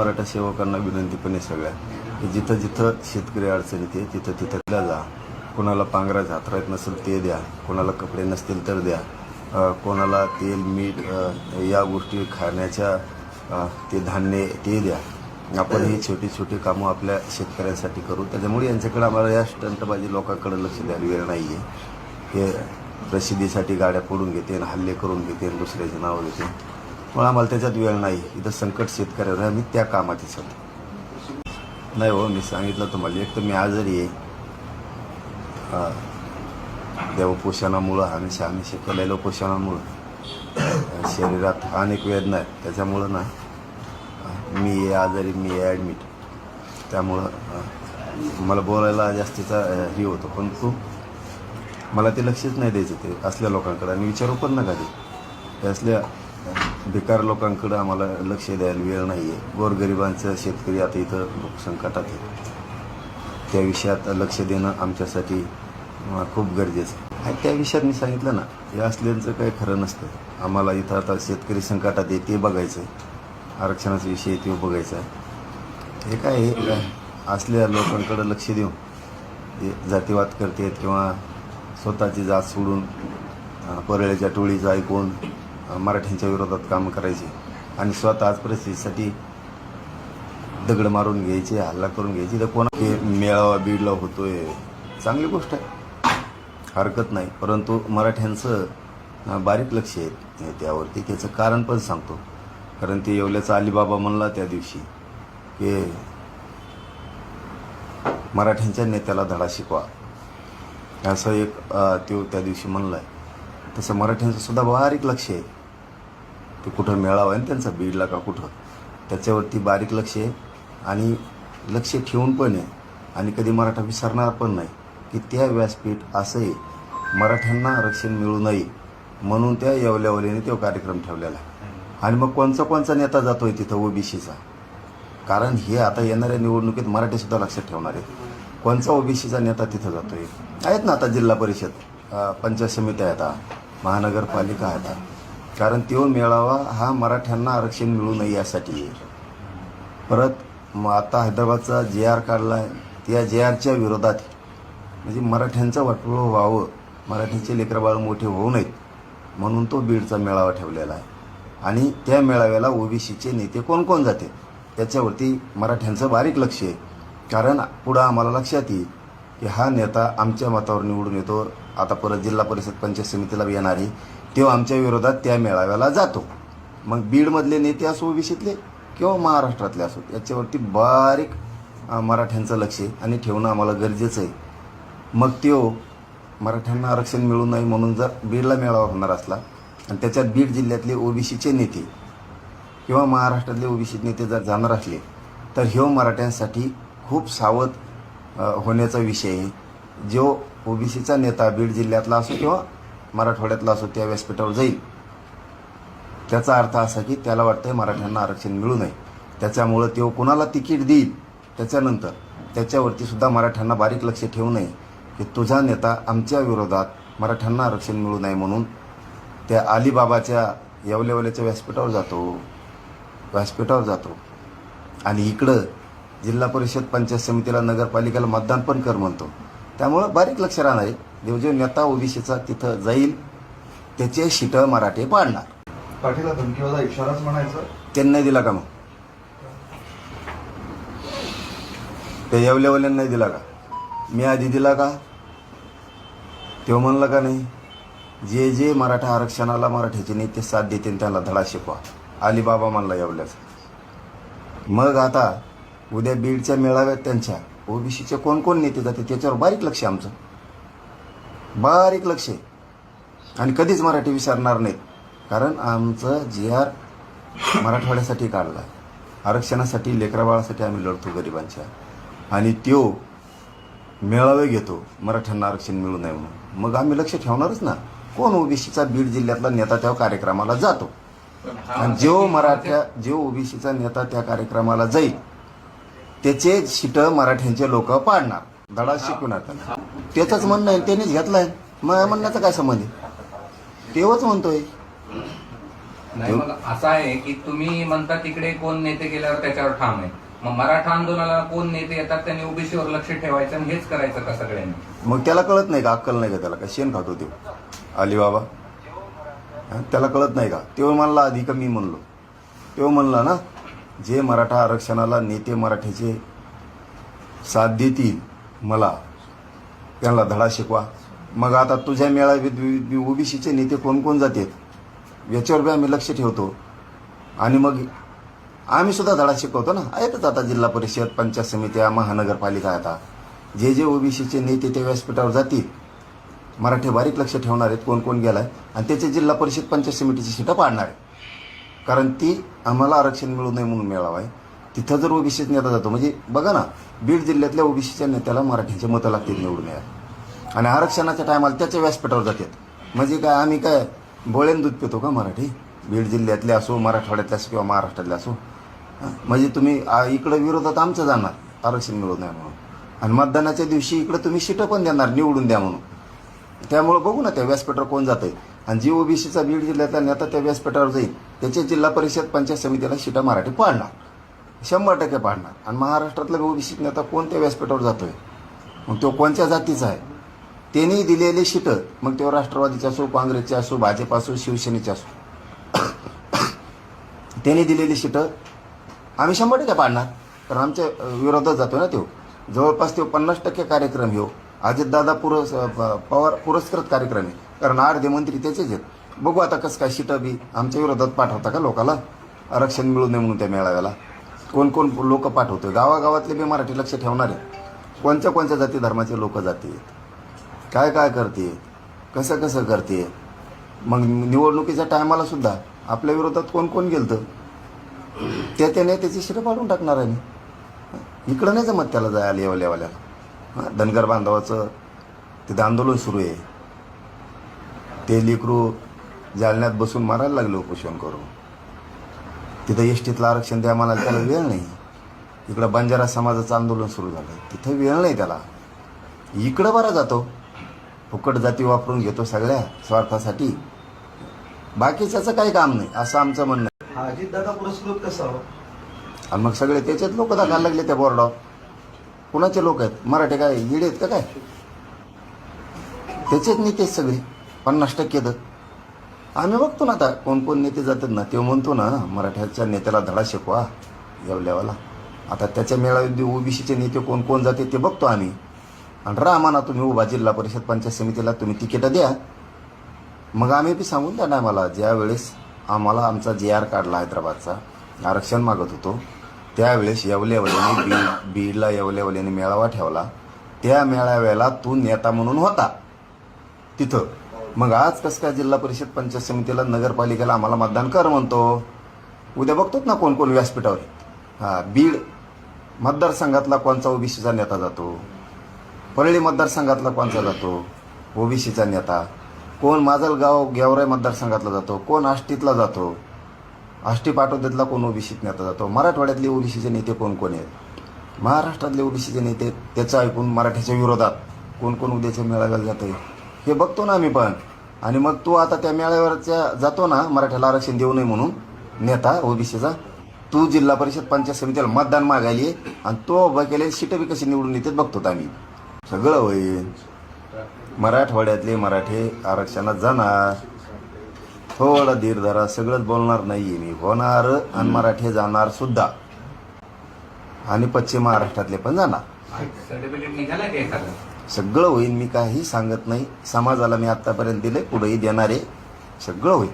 मराठा सेवकांना विनंती पण आहे सगळ्या की जिथं जिथं शेतकरी अडचणीत आहे तिथं तिथं तिला जा. कोणाला पांघरा हातरायत नसेल ते द्या कोणाला कपडे नसतील तर द्या. कोणाला तेल मीठ या गोष्टी खाण्याच्या ते धान्य ते द्या. आपण ही छोटी छोटी कामं आपल्या शेतकऱ्यांसाठी करू. त्याच्यामुळे यांच्याकडे आम्हाला या स्टंटबाजी लोकांकडे लक्ष द्यायला वेळ नाही आहे हे प्रसिद्धीसाठी गाड्या पडून घेते हल्ले करून घेते दुसऱ्याचे नावं घेते. पण आम्हाला त्याच्यात वेळ नाही. इथं संकट शेतकऱ्यावर मी आम्ही त्या कामात आहे नाही हो मी सांगितलं तुम्हाला. एक तर मी आजारी आहे. हां. देवपोषणामुळं हमेशा हमेशा केलेलं पोषणामुळं. शरीरात अनेक वेदना आहेत. त्याच्यामुळं ना मी आजारी मी ॲडमिट त्यामुळं मला बोलायला जास्तीचा हे होतो. पण तू मला ते लक्षच नाही द्यायचं ते असल्या लोकांकडे. आणि विचारू पण नका ते असल्या बेकार लोकांकडं आम्हाला लक्ष द्यायला वेळ नाही आहे गोरगरिबांचं शेतकरी आता इथं संकटात आहे त्या विषयात लक्ष देणं आमच्यासाठी खूप गरजेचं आहे. त्या विषयात मी सांगितलं ना या असल्यांचं काही खरं नसतं. आम्हाला इथं आता शेतकरी संकटात आहे ते बघायचं आहे आरक्षणाचा विषय ते बघायचा आहे. हे काय हे काय? असल्या लोकांकडं लक्ष देऊन ते जातीवाद करतात किंवा स्वतःची जात सोडून परळ्याच्या टोळीचं ऐकून मराठ्यांच्या विरोधात काम करायचे आणि स्वतः आज परिस्थितीसाठी दगड मारून घ्यायचे हल्ला करून घ्यायची. तर कोणा मेळावा बिडला होतोय. चांगली गोष्ट आहे. हरकत नाही. परंतु मराठ्यांचं बारीक लक्ष आहे त्यावरती. त्याचं कारण पण सांगतो. कारण ते येवल्याचा अलीबाबा म्हणला त्या दिवशी की मराठ्यांच्या नेत्याला धडा शिकवा. असं एक तो त्या दिवशी म्हणलाय. तसं मराठ्यांचं सुद्धा बारीक लक्ष आहे. ते कुठं मेळावा आहे त्यांचा बीडला का कुठं. त्याच्यावरती बारीक लक्ष आहे. आणि लक्ष ठेवून पण आहे. आणि कधी मराठा विसरणार पण नाही. की त्या व्यासपीठ असंही मराठ्यांना आरक्षण मिळू नये म्हणून त्या येवल्यावलीने तो कार्यक्रम ठेवलेला आहे. आणि मग कोणचा कोणचा नेता जातोय तिथं ओबीसीचा कारण हे आता येणाऱ्या निवडणुकीत मराठीसुद्धा लक्षात ठेवणार आहेत. कोणचा ओबीसीचा नेता तिथं जातोय? आहेत ना आता जिल्हा परिषद पंचायत समित्या आहेत महानगरपालिका आहेत. आता. कारण तो मेळावा हा मराठ्यांना आरक्षण मिळू नये यासाठी परत मग आता हैदराबादचा जे आर काढला आहे त्या जे आरच्या विरोधात म्हणजे मराठ्यांचं वाटोळं व्हावं मराठीचे लेकरबाळ मोठे होऊ नयेत म्हणून तो बीडचा मेळावा ठेवलेला आहे. आणि त्या मेळाव्याला ओबीसीचे नेते कोण कोण जाते त्याच्यावरती मराठ्यांचं बारीक लक्ष आहे. कारण पुढं आम्हाला लक्षात येईल की हा नेता आमच्या मतावर निवडून येतो आता परत जिल्हा परिषद पंचायत समितीला येणार आहे तो आमच्या विरोधात त्या मेळाव्याला जातो. मग बीडमधले नेते असो ओबीसीतले किंवा महाराष्ट्रातले असो याच्यावरती बारीक मराठ्यांचं लक्ष आहे आणि ठेवणं आम्हाला गरजेचं आहे. मग त्यो मराठ्यांना आरक्षण मिळू नये म्हणून जर बीडला मेळावा होणार असला आणि त्याच्यात बीड जिल्ह्यातले ओबीसीचे नेते किंवा महाराष्ट्रातले ओबीसी नेते जर जाणार असले तर ह्यो मराठ्यांसाठी खूप सावध होण्याचा विषय आहे. जो ओबीसीचा नेता बीड जिल्ह्यातला असो किंवा मराठवाड्यातला असो त्या व्यासपीठावर जाईल. त्याचा अर्थ असा की त्याला वाटतंय मराठ्यांना आरक्षण मिळू नये. त्याच्यामुळं तो कोणाला तिकीट देईल त्याच्यानंतर त्याच्यावरती सुद्धा मराठ्यांना बारीक लक्ष ठेवू नये. की तुझा नेता आमच्या विरोधात मराठ्यांना आरक्षण मिळू नये म्हणून त्या अलिबाबाच्या येवलेवल्याच्या व्यासपीठावर जातो. व्यासपीठावर जातो. आणि इकडं जिल्हा परिषद पंचायत समितीला नगरपालिकेला मतदान पण कर म्हणतो. त्यामुळं बारीक लक्ष राहणार आहे जो नेता ओबीसीचा तिथं जाईल त्याचे शिटं मराठे पाडणार. पाठीला धमकीवाला इशाराच म्हणायचं? त्यांनी दिला का मग? ते येवल्यावाल्यानं नाही दिला का? मी आधी दिला का? तेव्हा म्हणलं का नाही? जे जे मराठा आरक्षणाला मराठ्याचे नेते साथ देतील त्याला धडा शिकवा. अलिबाबा म्हणला येवल्याचा. मग आता उद्या बीडच्या मेळाव्यात त्यांच्या ओबीसीचे कोण कोण नेते जाते त्याच्यावर बारीक लक्ष आहे आमचं. बारीक लक्ष आहे. आणि कधीच मराठी विसरणार नाहीत. कारण आमचं जे आर मराठवाड्यासाठी काढला आहे आरक्षणासाठी लेकराबाळासाठी आम्ही लढतो गरिबांच्या. आणि त्यो मेळावे घेतो. मराठ्यांना आरक्षण मिळू नये म्हणून. मग आम्ही लक्ष ठेवणारच ना. कोण ओबीसीचा बीड जिल्ह्यातला नेता त्या कार्यक्रमाला जातो? आणि जो मराठ्या जो ओबीसीचा नेता त्या कार्यक्रमाला जाईल त्याचे शिट मराठ्यांचे लोक पाडणार. धडा शिकवणार त्यांना त्याचंच म्हणणं आहे त्यांनीच घेतलाय. मग म्हणण्याचा काय संबंध आहे? तेव्हाच म्हणतोय. नाही मग असं आहे की तुम्ही म्हणता तिकडे कोण नेते गेल्यावर त्याच्यावर ठाम आहे. मग मराठा आंदोलनाला कोण नेते येतात त्यांनी ओबीसीवर लक्ष ठेवायचं आणि हेच करायचं का सगळ्यांनी? मग त्याला कळत नाही का? अक्कल नाही का त्याला? का शेण खातो ते? अलिबाबा? त्याला कळत नाही का? तेव्हा म्हणला आधी का मी म्हणलो. तेव्हा म्हणला ना जे मराठा आरक्षणाला नेते मराठीचे साथ देतील मला त्यांना धडा शिकवा. मग आता तुझ्या मेळाव्यात ओबीसीचे नेते कोण कोण जातात याच्यावर बी आम्ही लक्ष ठेवतो. आणि मग आम्ही सुद्धा धडा शिकवतो ना. आहेतच आता जिल्हा परिषद पंचायत समित्या महानगरपालिका आता. जे जे ओबीसीचे नेते ते व्यासपीठावर जातील मराठी बारीक लक्ष ठेवणार आहेत कोण कोण गेलाय. आणि त्याचे जिल्हा परिषद पंचायत समितीची सीटं पाडणार आहेत. कारण ती आम्हाला आरक्षण मिळू नये म्हणून मिळावं आहे तिथं जर ओबीसी नेता जातो म्हणजे बघा ना बीड जिल्ह्यातल्या ओबीसीच्या नेत्याला मराठीचे मतं लागतील निवडून या आणि आरक्षणाच्या टायमाला त्याच्या व्यासपीठावर जातात. म्हणजे काय आम्ही काय बोळेन दूध पितो का मराठी? बीड जिल्ह्यातले असो मराठवाड्यातले असो किंवा महाराष्ट्रातले असो. म्हणजे तुम्ही इकडं विरोधात आमचं जाणार आरक्षण मिळू नये म्हणून. आणि मतदानाच्या दिवशी इकडं तुम्ही शिटं पण देणार निवडून द्या म्हणून. त्यामुळं बघू ना त्या व्यासपीठावर कोण जातंय. आणि जी ओबीसीचा बीड जिल्ह्यातला नेता त्या व्यासपीठावर जाईल त्याच्या जिल्हा परिषद पंचायत समितीला शिटा मराठी पाडणार. शंभर टक्के पाडणार. आणि महाराष्ट्रातला ओबीसी नेता कोणत्या व्यासपीठावर जातोय? मग तो कोणत्या जातीचा आहे? त्यांनी दिलेली शीटं मग तो राष्ट्रवादीचे असो काँग्रेसचे असो भाजप असो शिवसेनेचे असो. त्यांनी दिलेली शिटं आम्ही शंभर टक्के पाडणार. कारण आमच्या विरोधात जातो ना तो. जवळपास तो पन्नास टक्के कार्यक्रम घेऊ हो. अजितदादा पुरस प- पवार पुरस्कृत कार्यक्रम आहे. कारण अर्धे मंत्री त्याचेच आहेत. बघू आता कसं काय शीटं बी आमच्या विरोधात पाठवता का लोकाला? आरक्षण मिळू नये म्हणून त्या मेळाव्याला. कोण कोण लोक पाठवतो गावागावातले बी मराठी लक्ष ठेवणार. आहे कोणत्या कोणत्या जाती धर्माचे लोक जातील काय काय करते कसं कसं करते मग निवडणुकीच्या टायमाला सुद्धा आपल्या विरोधात कोण कोण गेलतं? त्या त्याने त्याची शिरं पाडून टाकणार आहे मी. इकडं नाही जमत त्याला जायला येवल्यावाल्याला. हां धनगर बांधवाचं तिथं आंदोलन सुरू आहे. ते लेकरू जालन्यात बसून मारायला लागले उपोषण करून तिथं एसटीतलं आरक्षण द्या मला त्याला वेळ नाही. इकडं बंजारा समाजाचं आंदोलन सुरू झालं तिथं वेळ नाही त्याला. इकडं बरा जातो. फुकट जाती वापरून घेतो सगळ्या स्वार्थासाठी. बाकीच्याचं काही काम नाही असं आमचं म्हणणं आहे. अजितदादा पुरस्कृत कसा हो? आणि मग सगळे त्याच्यात लोक दाखवायला लागले त्या बोर्डावर कुणाचे लोक आहेत? मराठे काय येडे आहेत का काय? त्याचेच नेतेच सगळे पन्नास टक्के तर. आम्ही बघतो ना आता कोण कोण नेते जातात ना ते म्हणतो ना मराठ्याच्या नेत्याला धडा शिकवा येवल्यावाला आता त्याच्या मेळाव्यात ओबीसीचे नेते कोण कोण जाते ते बघतो आम्ही. आणि रामा ना तुम्ही उभा जिल्हा परिषद पंचायत समितीला तुम्ही तिकीटं द्या. मग आम्ही बी सांगून द्या ना मला ज्यावेळेस आम्हाला आमचा जे आर काढला हैदराबादचा आरक्षण मागत होतो त्यावेळेस येवल्यावल्याने बीड बीडला येवल्यावल्याने मेळावा ठेवला. त्या मेळाव्याला तू नेता म्हणून होता. तिथं. मग आज कसं काय जिल्हा परिषद पंचायत समितीला नगरपालिकेला आम्हाला मतदान कर म्हणतो? उद्या बघतोच ना कोण कोण व्यासपीठावर हां हा बीड मतदारसंघातला कोणचा ओबीसीचा नेता जातो? परळी मतदारसंघातला कोणचा जातो? ओबीसीचा नेता. कोण माजलगाव गेवराई मतदारसंघातला जातो? कोण आष्टीतला जातो? आष्टी पाटोद्यातला कोण ओबीसीत नेता जातो? मराठवाड्यातले ओबीसीचे नेते कोण कोण आहेत? महाराष्ट्रातले ओबीसीचे नेते त्याचं ऐकून मराठीच्या विरोधात कोण कोण उद्याच्या मेळाव्याला जातोय? हे बघतो ना आम्ही पण. आणि मग तू आता त्या मेळाव्यावरच्या जातो ना मराठ्याला आरक्षण देऊ नये म्हणून नेता ओबीसीचा. तू जिल्हा परिषद पंचायत समितीला मतदान मागायली आहे आणि तो उभा केलेली सीटं बी कशी निवडून येते बघतो आम्ही. सगळं होईल. मराठवाड्यातले मराठे आरक्षणात जाणार. थोडा धीर धरा सगळंच बोलणार नाहीये मी. होणार आणि मराठे जाणार सुद्धा. आणि पश्चिम महाराष्ट्रातले पण जाणार. सगळं होईल मी काही सांगत नाही. समाजाला मी आत्तापर्यंत दिलंय पुढेही देणार आहे सगळं होईल